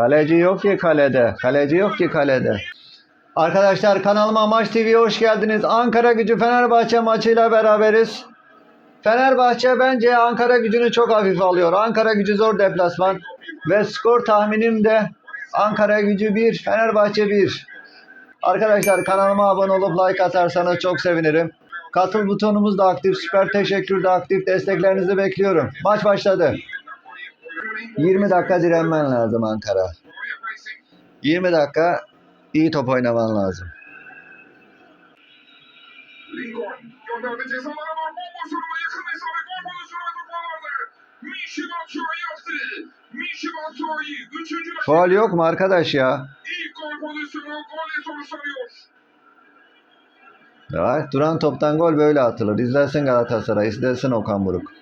Kaleci yok ki kalede. Kaleci yok ki kalede. Arkadaşlar kanalıma Maç TV'ye hoş geldiniz. Ankara Gücü Fenerbahçe maçıyla beraberiz. Fenerbahçe bence Ankara Gücü'nü çok hafif alıyor. Ankara Gücü zor deplasman. Ve skor tahminim de Ankara Gücü 1, Fenerbahçe 1. Arkadaşlar kanalıma abone olup like atarsanız çok sevinirim. Katıl butonumuz da aktif. Süper teşekkür de aktif. Desteklerinizi bekliyorum. Maç başladı. 20 dakika direnmen lazım Ankara. 20 dakika iyi top oynaman lazım. Lincoln gönderdi cezalara var. Bomboş duruma yakın mesafe gol pozisyonu toparlandı. Michi Batshuayi yaptı. Michi Batshuayi 3. Faul yok mu arkadaş ya? Ya, duran toptan gol böyle atılır. İzlesin Galatasaray, izlesin Okan Buruk.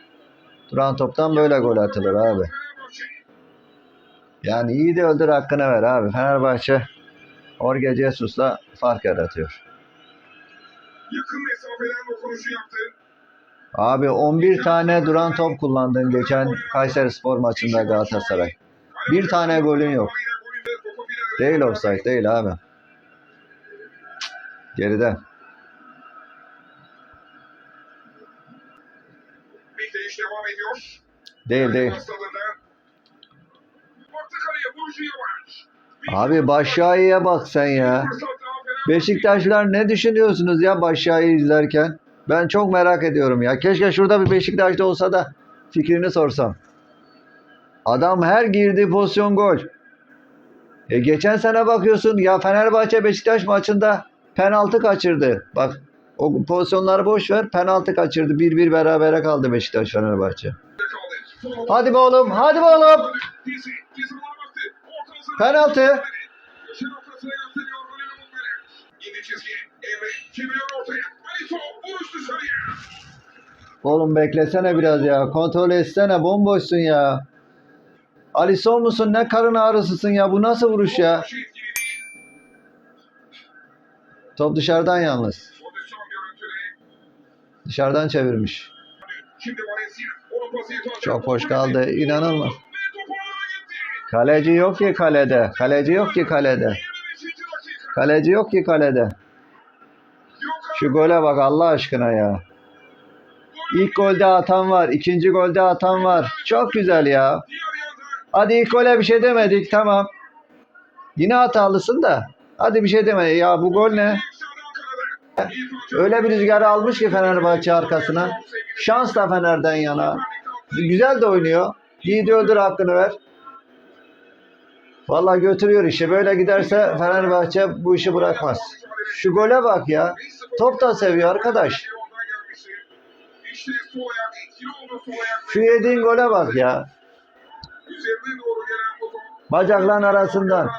Duran toptan böyle gol atılır abi. Yani iyi de öldür hakkını ver abi. Fenerbahçe Jorge Jesus'la fark yaratıyor. Yakın mesafeden dokunuşu yaptı. Abi 11 tane duran top kullandın geçen Kayseri Spor maçında Galatasaray. Bir tane golün yok. Değil offside değil abi. Ediyor. Değil değil. Abi Başşahi'ye bak sen ya. Beşiktaşlar ne düşünüyorsunuz ya Başşahi'yi izlerken? Ben çok merak ediyorum ya. Keşke şurada bir Beşiktaş'ta olsa da fikrini sorsam. Adam her girdiği pozisyon gol. E geçen sene bakıyorsun ya Fenerbahçe Beşiktaş maçında penaltı kaçırdı. Bak o pozisyonları boş ver penaltı kaçırdı. 1-1 berabere kaldı Beşiktaş Fenerbahçe. Hadi be oğlum hadi be oğlum. Penaltı. Oğlum beklesene biraz ya. Kontrol etsene bomboşsun ya. Alisson musun ne karın ağrısısın ya. Bu nasıl vuruş ya? Top dışarıdan yalnız. Dışarıdan çevirmiş. Çok hoş kaldı. İnanılmaz. Kaleci yok ki kalede. Kaleci yok ki kalede. 25. dakika. Kaleci yok ki kalede. Şu gole bak Allah aşkına ya. İlk golde atan var. ikinci golde atan var. Çok güzel ya. Hadi ilk gole bir şey demedik. Tamam. Yine hatalısın da. Hadi bir şey deme. Ya bu gol ne? Öyle bir rüzgar almış ki Fenerbahçe arkasına. Şans da Fener'den yana. Güzel de oynuyor. Yiğidi öldür hakkını ver. Vallahi götürüyor işi. Böyle giderse Fenerbahçe bu işi bırakmaz. Şu gole bak ya. Top da seviyor arkadaş. Şu yediğin gole bak ya. Bacakların arasından.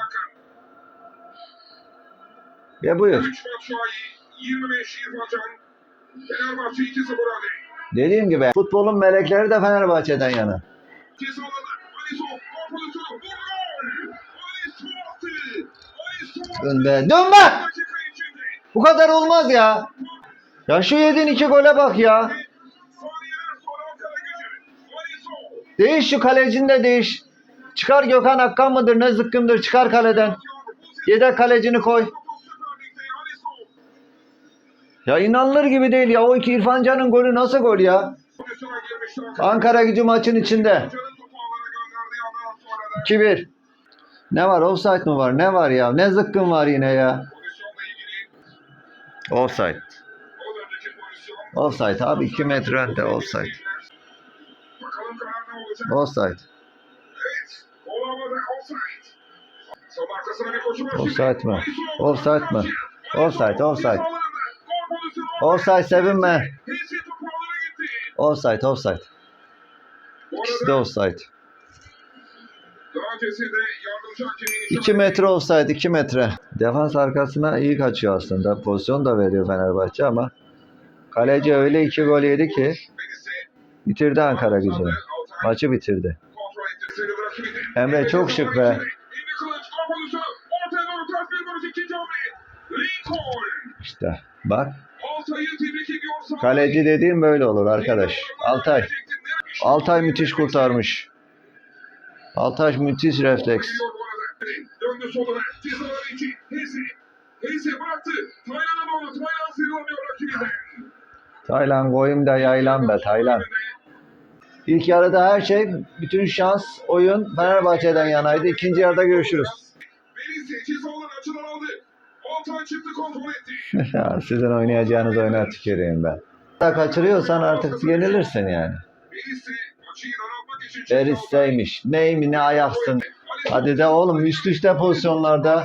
Ya buyur. 3 Batshuayi, 25 İrfan Can. Fenerbahçe 2-0 önde. Dediğim gibi futbolun melekleri de Fenerbahçe'den yana. Alisson attı. Dön be. Dön be! Dakika içinde. Bu kadar olmaz ya. Ya şu yediğin iki gole bak ya. Değiş şu kalecini de değiş. Çıkar Gökhan Akkan mıdır ne zıkkımdır çıkar kaleden. Yedek kalecini koy. Ya inanılır gibi değil ya. O iki İrfan Can'ın golü nasıl gol ya? Ankara gücü maçın içinde. 2-1. Ne var? Offside mı var? Ne var ya? Ne zıkkım var yine ya? Offside. Offside abi 2 metre önde offside. Offside. Offside. Mi? Offside mi? Offside, offside. Offside sevinme. Offside, offside. İkisi de offside. Daha öncesinde 2 metre offside, 2 metre. Defans arkasına iyi kaçıyor aslında. Pozisyon da veriyor Fenerbahçe ama kaleci öyle iki gol yedi ki bitirdi Ankara gücünü. Maçı bitirdi. Emre çok şık be. İşte bak kaleci dediğim böyle olur arkadaş. Altay. Altay müthiş kurtarmış. Altay müthiş refleks. Döndü soluna. Cezalar için. Hezi. Hezi bıraktı. Taylan'a doğru. Taylan sıyrılamıyor rakibinden. Taylan koyayım da yaylan be Taylan. İlk yarıda her şey, bütün şans, oyun Fenerbahçe'den yanaydı. İkinci yarıda görüşürüz. Sizin oynayacağınız oyuna tüküreyim ben. Kaçırıyorsan artık yenilirsin yani. Beristeymiş. Ney mi ne ayaksın. Hadi de oğlum üst üste pozisyonlarda.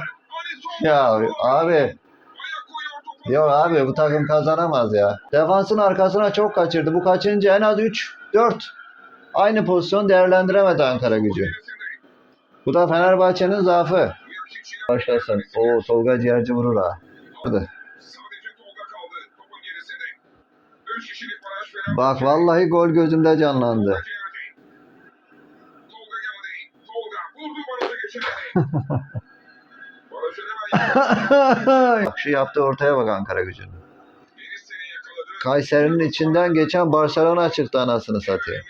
Ya abi yok abi bu takım kazanamaz ya. Defansın arkasına çok kaçırdı. Bu kaçınca en az 3 4 aynı pozisyon değerlendiremedi Ankara gücü. Bu da Fenerbahçe'nin zaafı. Başlasın. O Tolga ciğerci vurur ha. Hadi. Bak vallahi gol gözümde canlandı. bak şu yaptığı ortaya bak Ankara gücünün. Kayseri'nin içinden geçen Barcelona çıktı anasını doğru.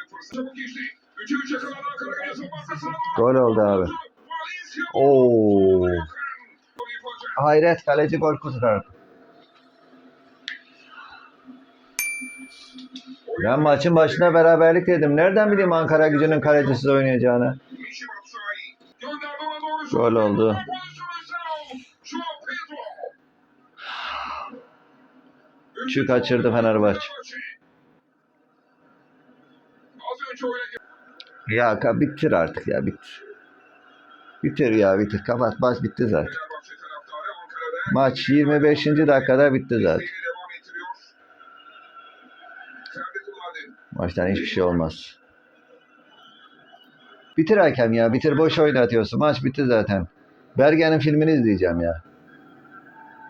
Gol oldu abi. Oo. Hayret kaleci gol kurtardı. Ben maçın başında beraberlik dedim. Nereden bileyim Ankara gücünün kalecisiz oynayacağını? Gol oldu. Üçü kaçırdı Fenerbahçe. Ya bitir artık ya bitir. Bitir ya bitir. Kapat maç bitti zaten. Maç 25. dakikada bitti zaten. Maçtan hiçbir şey olmaz. Bitir hakem ya. Bitir boş oynatıyorsun. Maç bitti zaten. Bergen'in filmini izleyeceğim ya.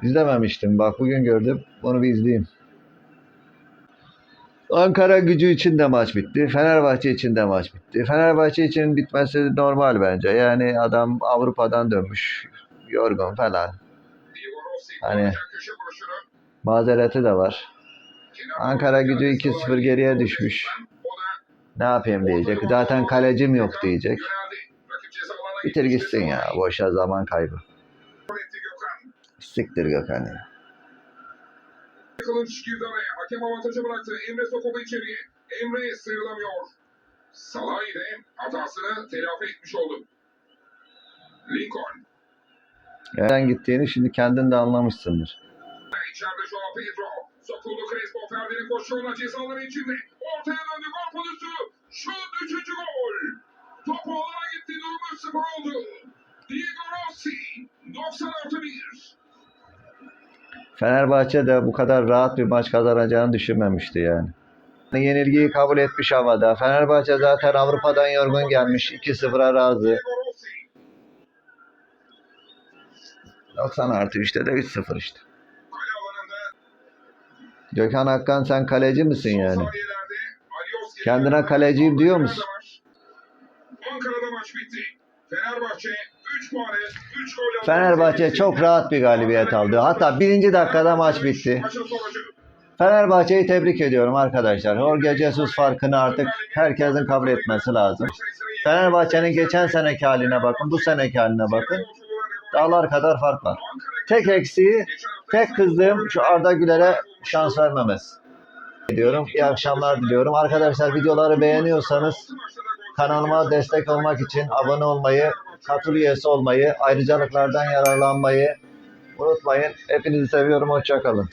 İzlememiştim. Bak bugün gördüm. Onu bir izleyeyim. Ankara gücü için de maç bitti. Fenerbahçe için de maç bitti. Fenerbahçe için bitmesi normal bence. Yani adam Avrupa'dan dönmüş. Yorgun falan. Hani-. Mazereti de var. Ankara gücü geldi. 2-0 geriye düşmüş. Ne yapayım diyecek. Zaten kalecim yok diyecek. Bitir gitsin ya. Boşa zaman kaybı. Siktir Gökhan ya. Kılıç girdi araya. Hakem avantajı bıraktı. Emre sokuldu içeriye. Emre sıyrılamıyor. Salah ile hatasını telafi etmiş oldu. Lincoln. Nereden gittiğini şimdi kendin de anlamışsındır. İçeride Joao Pedro. Sokuldu Crespo. Ferdi'nin koşuğuna cezaları içinde. Ortaya döndü. Gol pozisyonu. Şut üçüncü gol. Top alana gitti. Durum 3-0 oldu. Diego Rossi. 90 artı 1. Fenerbahçe de bu kadar rahat bir maç kazanacağını düşünmemişti yani. Yenilgiyi kabul etmiş havada. Fenerbahçe zaten Avrupa'dan yorgun gelmiş. 2-0'a razı. Diego Rossi. 90 artı 3'te de 3-0 işte. Gökhan Akkan sen kaleci misin yani? Kendine kaleciyim diyor musun? Ankara'da maç bitti. Fenerbahçe 3 puanı 3 gol aldı. Fenerbahçe çok rahat bir galibiyet aldı. Hatta birinci dakikada maç bitti. Fenerbahçe'yi tebrik ediyorum arkadaşlar. Jorge Jesus farkını artık herkesin kabul etmesi lazım. Fenerbahçe'nin geçen seneki haline bakın, bu seneki haline bakın. Dağlar kadar fark var. Tek eksiği, tek kızdığım şu Arda Güler'e şans vermemesi. Diyorum. İyi akşamlar diliyorum. Arkadaşlar videoları beğeniyorsanız kanalıma destek olmak için abone olmayı, katıl üyesi olmayı, ayrıcalıklardan yararlanmayı unutmayın. Hepinizi seviyorum. Hoşçakalın.